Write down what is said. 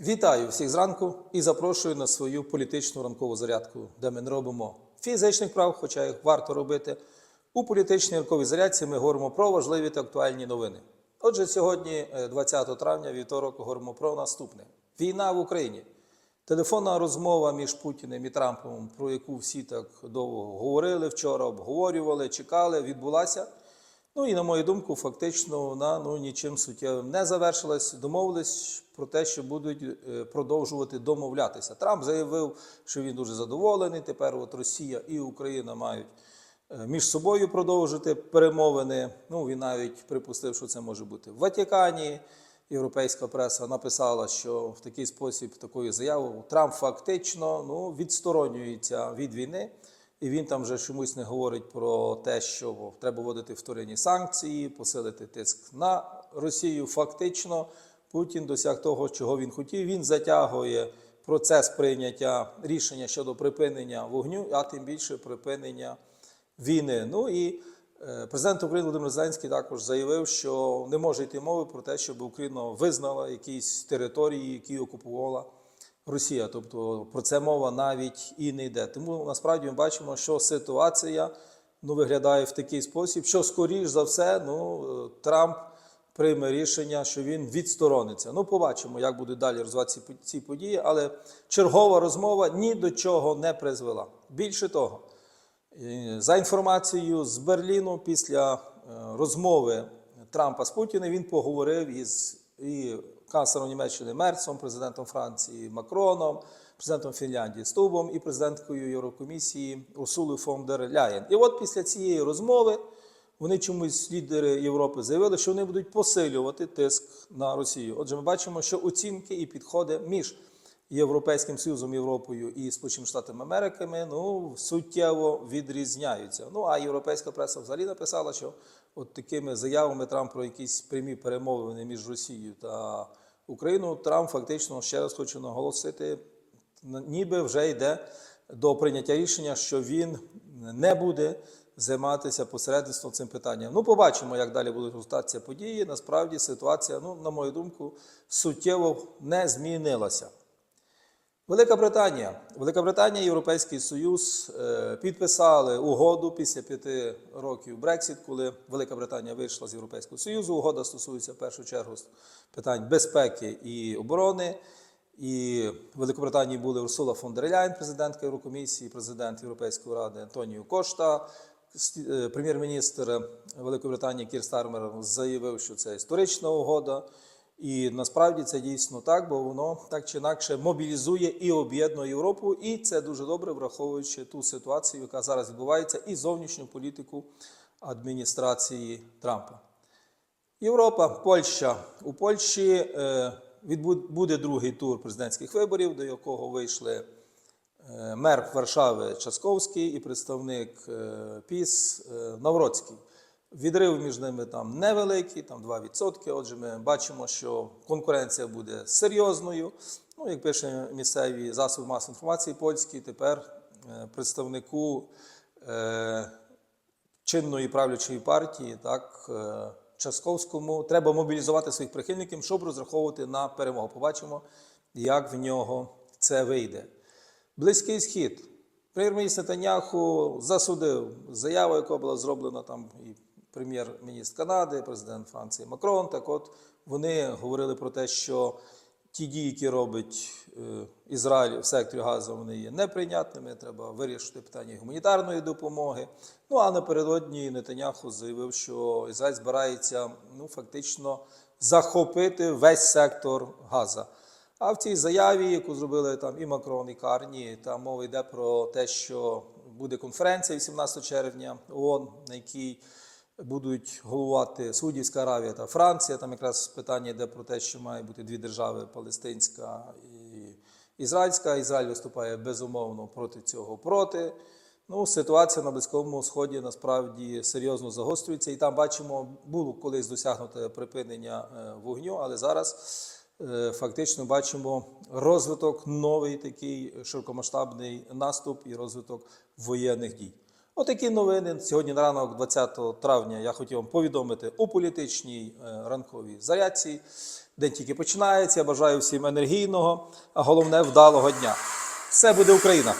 Вітаю всіх зранку і запрошую на свою політичну ранкову зарядку, де ми не робимо фізичних прав, хоча їх варто робити. У політичній ранковій зарядці ми говоримо про важливі та актуальні новини. Отже, сьогодні, е, 20 травня, вівторок, говоримо про наступне: війна в Україні. Телефонна розмова між Путіним і Трампом, про яку всі так довго говорили вчора, обговорювали, чекали, відбулася. Ну і на мою думку, фактично вона ну, нічим суттєвим не завершилась. Домовились про те, що будуть е, продовжувати домовлятися. Трамп заявив, що він дуже задоволений. Тепер от Росія і Україна мають е, між собою продовжити перемовини. Ну він навіть припустив, що це може бути в Ватикані. Європейська преса написала, що в такий спосіб, такою заявою, Трамп фактично ну, відсторонюється від війни. І він там вже чомусь не говорить про те, що треба вводити вторинні санкції, посилити тиск на Росію. Фактично, Путін досяг того, чого він хотів. Він затягує процес прийняття рішення щодо припинення вогню, а тим більше припинення війни. Ну і е, президент України Володимир Зеленський також заявив, що не може йти мови про те, щоб Україна визнала якісь території, які окупувала. Росія, тобто про це мова навіть і не йде. Тому насправді ми бачимо, що ситуація ну, виглядає в такий спосіб, що скоріш за все, ну, Трамп прийме рішення, що він відсторониться. Ну, побачимо, як будуть далі розвиватися ці- події, але чергова розмова ні до чого не призвела. Більше того, за інформацією з Берліну, після е, розмови Трампа з Путіним, він поговорив із і канцлером Німеччини Мерцом, президентом Франції Макроном, президентом Фінляндії Стубом і президенткою Єврокомісії Урсулою фон дер Ляєн. І от після цієї розмови вони чомусь лідери Європи заявили, що вони будуть посилювати тиск на Росію. Отже, ми бачимо, що оцінки і підходи між Європейським Союзом, Європою і Сполученими Штатами Америки ну, суттєво відрізняються. Ну а європейська преса взагалі написала, що от такими заявами Трамп про якісь прямі перемовини між Росією та Україною, Трамп фактично ще раз хочу наголосити, ніби вже йде до прийняття рішення, що він не буде займатися посередництвом цим питанням. Ну, побачимо, як далі будуть розвиватися події. Насправді ситуація, ну, на мою думку, суттєво не змінилася. Велика Британія. Велика Британія і Європейський Союз е, підписали угоду після п'яти років Брексіт, коли Велика Британія вийшла з Європейського Союзу. Угода стосується в першу чергу питань безпеки і оборони. І в Великобританії були Урсула фон дер Ляйн, президентка Єврокомісії, президент Європейської ради Антоніо Кошта. Е, Прем'єр-міністр Великої Британії Кір Стармер заявив, що це історична угода. І насправді це дійсно так, бо воно так чи інакше мобілізує і об'єднує Європу, і це дуже добре, враховуючи ту ситуацію, яка зараз відбувається, і зовнішню політику адміністрації Трампа. Європа, Польща. У Польщі е, буде другий тур президентських виборів, до якого вийшли е, мер Варшави Часковський і представник е, ПІС Навроцький. Відрив між ними там невеликий, там 2%. Отже, ми бачимо, що конкуренція буде серйозною. Ну, як пише місцеві засоби масової інформації польські, тепер е, представнику е, чинної правлячої партії, так, е, Часковському, треба мобілізувати своїх прихильників, щоб розраховувати на перемогу. Побачимо, як в нього це вийде. Близький схід. Прем'єр-міністр Нетаньяху засудив заяву, яка була зроблена там і прем'єр-міністр Канади, президент Франції Макрон. Так от вони говорили про те, що ті дії, які робить е, Ізраїль в секторі Газу, вони є неприйнятними. Треба вирішити питання гуманітарної допомоги. Ну а напередодні Нетаньяху заявив, що Ізраїль збирається ну, фактично захопити весь сектор Газа. А в цій заяві, яку зробили там і Макрон, і Карні, там мова йде про те, що буде конференція 18 червня ООН, на якій будуть головувати Саудівська Аравія та Франція. Там якраз питання йде про те, що має бути дві держави Палестинська і Ізраїльська. Ізраїль виступає безумовно проти цього проти. Ну, ситуація на Близькому Сході насправді серйозно загострюється, і там бачимо, було колись досягнуте припинення е, вогню, але зараз е, фактично бачимо розвиток, новий такий широкомасштабний наступ і розвиток воєнних дій. Отакі новини сьогодні на ранок, 20 травня, я хотів вам повідомити у політичній е, ранковій зарядці. День тільки починається. Я бажаю всім енергійного, а головне вдалого дня. Все буде Україна!